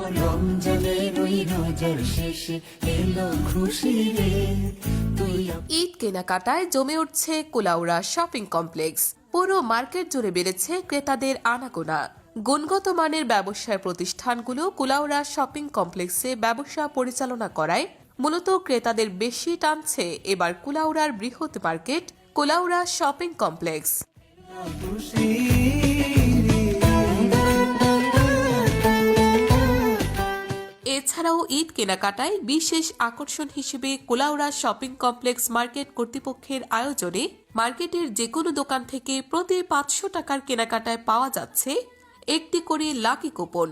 রমজানের ওই রোজার শেষে এলো খুশি রে। ঈদ কেনাকাটায় জমে উঠছে কুলাউড়া শপিং কমপ্লেক্স। পুরো মার্কেট জুড়ে বেড়েছে ক্রেতাদের আনাগোনা। গুণগত মানের ব্যবসায় প্রতিষ্ঠানগুলো কুলাউড়া শপিং কমপ্লেক্সে ব্যবসা পরিচালনা করায়। মূলত ক্রেতাদের বেশি টানছে এবার কুলাউড়ার বৃহৎ মার্কেট কুলাউড়া শপিং কমপ্লেক্স। এছাড়াও ঈদ কেনাকাটায় বিশেষ আকর্ষণ হিসেবে কোলাউড়া শপিং কমপ্লেক্স মার্কেট কর্তৃপক্ষের আয়োজনে মার্কেটের যে কোনো দোকান থেকে প্রতি পাঁচশো টাকার কেনাকাটায় পাওয়া যাচ্ছে একটি করে লাকি কুপন,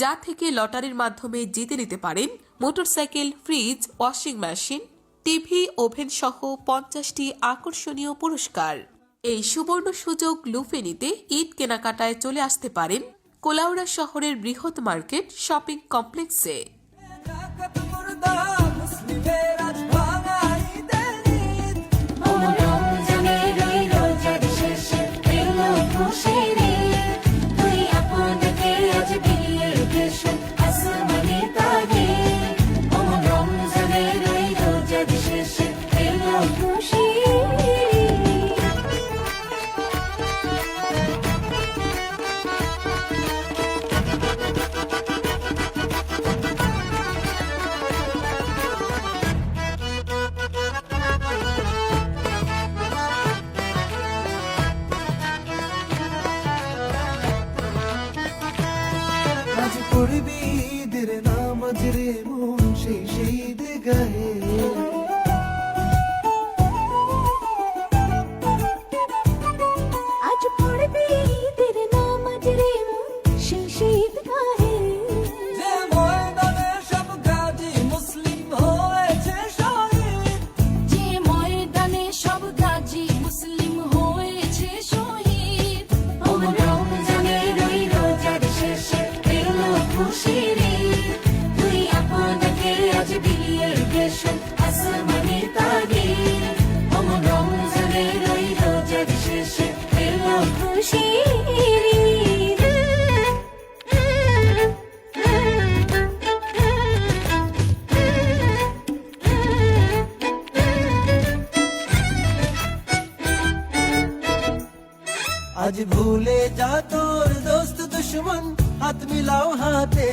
যা থেকে লটারির মাধ্যমে জিতে নিতে পারেন motorcycle, fridge, washing machine, TV, oven সহ পঞ্চাশটি আকর্ষণীয় পুরস্কার। এই সুবর্ণ সুযোগ লুফে নিতে ঈদ কেনাকাটায় চলে আসতে পারেন কোলাউড়া শহরের বৃহৎ মার্কেট শপিং কমপ্লেক্সে। পড়বি ঈদের নামাজ রে মন সেই সেই দে গায়ে তুই আপনাকে আজ বিলিয়ে দেশ আসমানি তাগে। অমর রমজানের ওই রোজার শেষে আজ ভুলে যা তোর দোস্ত দুশ্মন হাত মিলাও হাতে